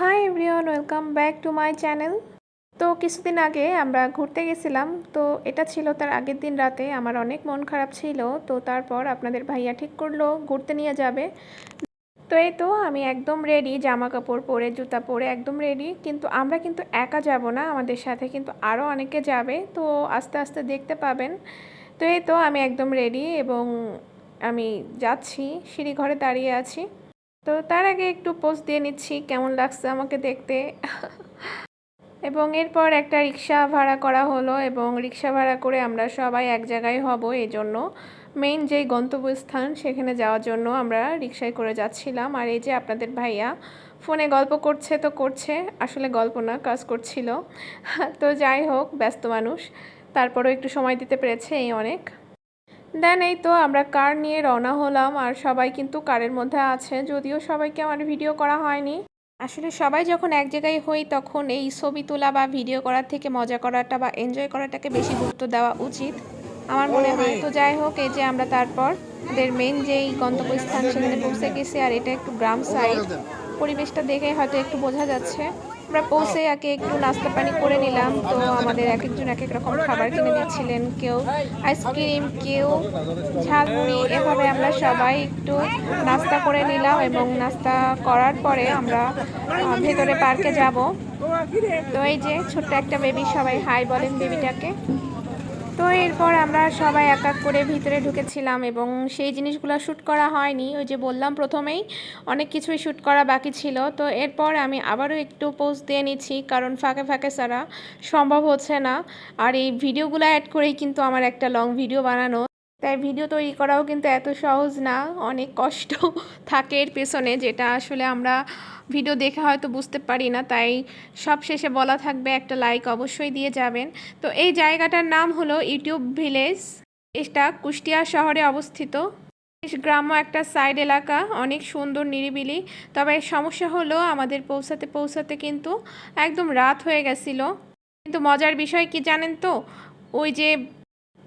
Hi everyone welcome back to my channel তো কিছুদিন আগে আমরা ঘুরতে গেছিলাম, তো এটা ছিল তার আগের দিন রাতে। আমার অনেক মন খারাপ ছিল, তো তারপর আপনাদের ভাইয়া ঠিক করল, ঘুরতে নিয়ে যাবে। তো এই তো আমি একদম রেডি জামা কাপড় পরে, জুতা পরে একদম রেডি কিন্তু আমরা কিন্তু একা যাব না, আমাদের সাথে কিন্তু আরও অনেকে যাবে, তো আস্তে আস্তে দেখতে পাবেন। তো এই তো আমি একদম রেডি এবং আমি যাচ্ছি, সিঁড়ি ঘরে দাঁড়িয়ে আছি। তো তার আগে একটু পোস্ট দিয়ে নিচ্ছি, কেমন লাগছে আমাকে দেখতে? এবং এরপর একটা রিক্সা ভাড়া করা হলো এবং রিক্সা ভাড়া করে আমরা সবাই এক জায়গায় হব এই জন্য মেইন যেই গন্তব্যস্থান সেখানে যাওয়ার জন্য আমরা রিক্সায় করে যাচ্ছিলাম। আর এই যে আপনাদের ভাইয়া ফোনে গল্প করছে তো করছে, আসলে গল্প না, কাজ করছিল। তো যাই হোক, ব্যস্ত মানুষ। তারপরেও একটু সময় দিতে পেরেছে এই অনেক। দেন এই তো আমরা কার নিয়ে রওনা হলাম আর সবাই কিন্তু কারের মধ্যে আছে, যদিও সবাইকে আমার ভিডিও করা হয়নি। আসলে সবাই যখন এক জায়গায় হই তখন এই ছবি তোলা বা ভিডিও করার থেকে মজা করাটা বা এনজয় করাটাকে বেশি গুরুত্ব দেওয়া উচিত। আমার মনে হয় তো যাই হোক, এই যে আমরা তারপর আমাদের মেন যেই গন্তব্যস্থান সেখানে পৌঁছে গেছি আর এটা একটু গ্রাম সাইড পরিবেশটা দেখে হয়তো একটু বোঝা যাচ্ছে। আমরা পৌঁছে একে একটু নাস্তা পানি করে নিলাম। তো আমাদের এক একজন এক এক রকম খাবার কিনে দিচ্ছিলেন কেউ আইসক্রিম, কেউ ঝালমুড়ি, এভাবে আমরা সবাই একটু নাস্তা করে নিলাম এবং নাস্তা করার পরে আমরা ভেতরে পার্কে যাব। তো এই যে ছোট্ট একটা বেবি, সবাই হাই বলেন বেবিটাকে। তো এরপর আমরা সবাই এক এক করে ভিতরে ঢুকেছিলাম এবং সেই জিনিসগুলো শ্যুট করা হয়নি। ওই যে বললাম প্রথমেই অনেক কিছুই শ্যুট করা বাকি ছিল। তো এরপর আমি আবারও একটু পোস্ট দিয়ে নিচ্ছি, কারণ ফাঁকে ফাঁকে সারা সম্ভব হচ্ছে না। আর এই ভিডিওগুলো অ্যাড করেই কিন্তু আমার একটা লং ভিডিও বানানো। তাই ভিডিও তৈরি করাও কিন্তু এত সহজ না, অনেক কষ্ট থাকে এর পেছনে, যেটা আসলে আমরা ভিডিও দেখে হয়তো বুঝতে পারি না, তাই সব শেষে বলা থাকবে একটা লাইক অবশ্যই দিয়ে যাবেন। তো এই জায়গাটার নাম হলো ইউটিউব ভিলেজ, এটা কুষ্টিয়া শহরে অবস্থিত। বেশ গ্রাম্য একটা সাইড এলাকা, অনেক সুন্দর, নিরিবিলি, তবে সমস্যা হলো আমাদের পৌঁছাতে পৌঁছাতে কিন্তু একদম রাত হয়ে গেছিল। কিন্তু মজার বিষয় কি জানেন তো? ওই যে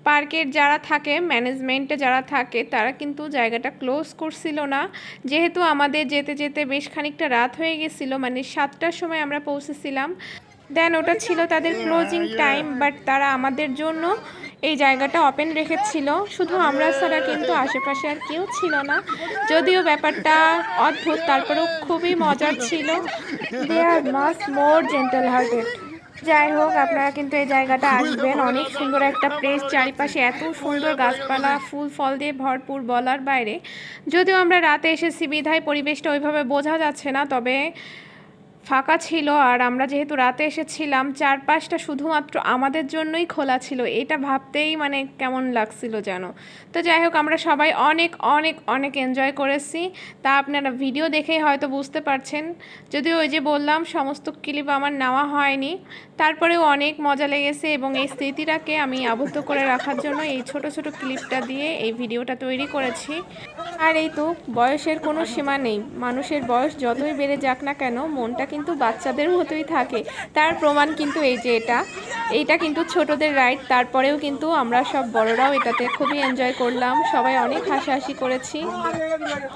পার্কের যারা থাকে ম্যানেজমেন্টে যারা থাকে, তারা কিন্তু জায়গাটা ক্লোজ করছিল না। যেহেতু আমাদের যেতে যেতে বেশ খানিকটা রাত হয়ে গেছিল মানে সাতটার সময় আমরা পৌঁছেছিলাম। দেন ওটা ছিল তাদের ক্লোজিং টাইম বাট তারা আমাদের জন্য এই জায়গাটা ওপেন রেখেছিল। শুধু আমরা ছাড়া কিন্তু আশেপাশে আর কেউ ছিল না। যদিও ব্যাপারটা অদ্ভুত, তারপরেও খুবই মজার ছিল। দে আর মাস মোর জেন্টাল হার্টেড যাই হোক, আপনারা কিন্তু এই জায়গাটা আসবেন। অনেক সুন্দর একটা প্লেস চারিপাশে এত সুন্দর গাছপালা, ফুল, ফল দিয়ে ভরপুর বলার বাইরে। যদিও আমরা রাতে এসেছি, বিধায় পরিবেশটা ওইভাবে বোঝা যাচ্ছে না, তবে ফাঁকা ছিল আর আমরা যেহেতু রাতে এসেছিলাম, চারপাশটা শুধুমাত্র আমাদের জন্যই খোলা ছিল। এটা ভাবতেই মানে কেমন লাগছিল যেন। তো যাই হোক, আমরা সবাই অনেক অনেক অনেক এনজয় করেছি। তা আপনারা ভিডিও দেখেই হয়তো বুঝতে পারছেন। যদিও ওই যে বললাম, সমস্ত ক্লিপ আমার নেওয়া হয়নি। তারপরেও অনেক মজা লেগেছে এবং এই স্মৃতিটাকে আমি আবদ্ধ করে রাখার জন্য এই ছোট ছোট ক্লিপটা দিয়ে এই ভিডিওটা তৈরি করেছি। আর এই তো, বয়সের কোনো সীমা নেই। মানুষের বয়স যতই বেড়ে যাক না কেন মনটা কিন্তু বাচ্চাদের মতোই থাকে। তার প্রমাণ কিন্তু এই যে এটা। এইটা কিন্তু ছোটদের রাইড তারপরেও কিন্তু আমরা সব বড়রাও এটাতে খুবই এনজয় করলাম। সবাই অনেক হাসাহাসি করেছি।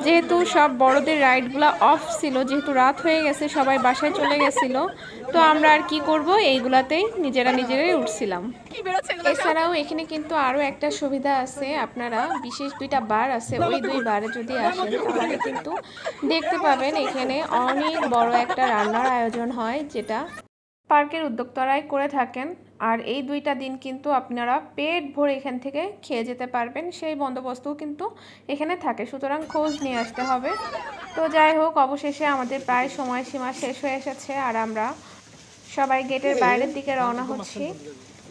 যেহেতু সব বড়দের রাইডগুলো অফ ছিল, যেহেতু রাত হয়ে গেছে, সবাই বাসায় চলে গেছিল, তো আমরা আর কি করব? এইগুলাতেই নিজেরা নিজেরাই উঠছিলাম। এছাড়াও এখানে কিন্তু আরও একটা সুবিধা আছে, আপনারা বিশেষ দুইটা বার আছে, ওই দুই বারে যদি আসেন, তাহলে কিন্তু দেখতে পাবেন এখানে অনেক বড় একটা রান্নার আয়োজন হয়, যেটা পার্কের উদ্যোক্তারাই করে থাকেন। আর এই দুইটা দিন কিন্তু আপনারা পেট ভরে এখান থেকে খেয়ে যেতে পারবেন। সেই বন্দোবস্তও কিন্তু এখানে থাকে। সুতরাং খোঁজ নিয়ে আসতে হবে। তো যাই হোক, অবশেষে আমাদের প্রায় সময়সীমা শেষ হয়ে এসেছে। আর আমরা সবাই গেটের বাইরের দিকে রওনা হচ্ছি।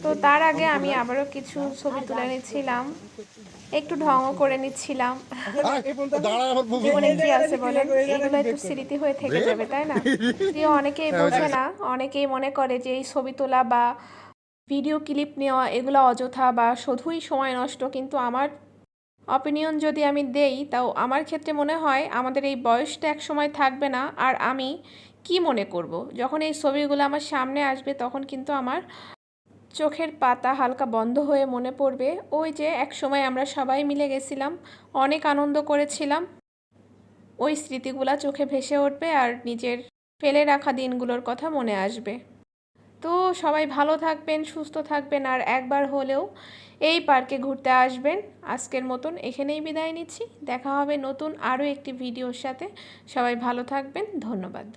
তো তার আগে আমি আবারও কিছু ছবি তুলে নিচ্ছিলাম। একটু ঢঙও করে নিচ্ছিলাম। জীবনে কি আছে বলেন? এগুলো একটু স্মৃতি হয়ে থেকে যাবে তাই না? অনেকেই বোঝে না অনেকেই মনে করে যে এই ছবি তোলা বা ভিডিও ক্লিপ নেওয়া এগুলো অযথা বা শুধুই সময় নষ্ট। কিন্তু আমার অপিনিয়ন যদি আমি দেই তাও আমার ক্ষেত্রে মনে হয় আমাদের এই বয়সটা এক সময় থাকবে না। আর আমি কি মনে করব? যখন এই ছবিগুলো আমার সামনে আসবে তখন কিন্তু আমার চোখের পাতা হালকা বন্ধ হয়ে মনে পড়বে। ওই যে এক সময় আমরা সবাই মিলে গেছিলাম, অনেক আনন্দ করেছিলাম। ওই স্মৃতিগুলা চোখে ভেসে উঠবে আর নিজের ফেলে রাখা দিনগুলোর কথা মনে আসবে। তো সবাই ভালো থাকবেন, সুস্থ থাকবেন আর একবার হলেও এই পার্কে ঘুরতে আসবেন। আজকের মতন এখানেই বিদায় নিচ্ছি। দেখা হবে নতুন আরও একটি ভিডিওর সাথে। সবাই ভালো থাকবেন, ধন্যবাদ।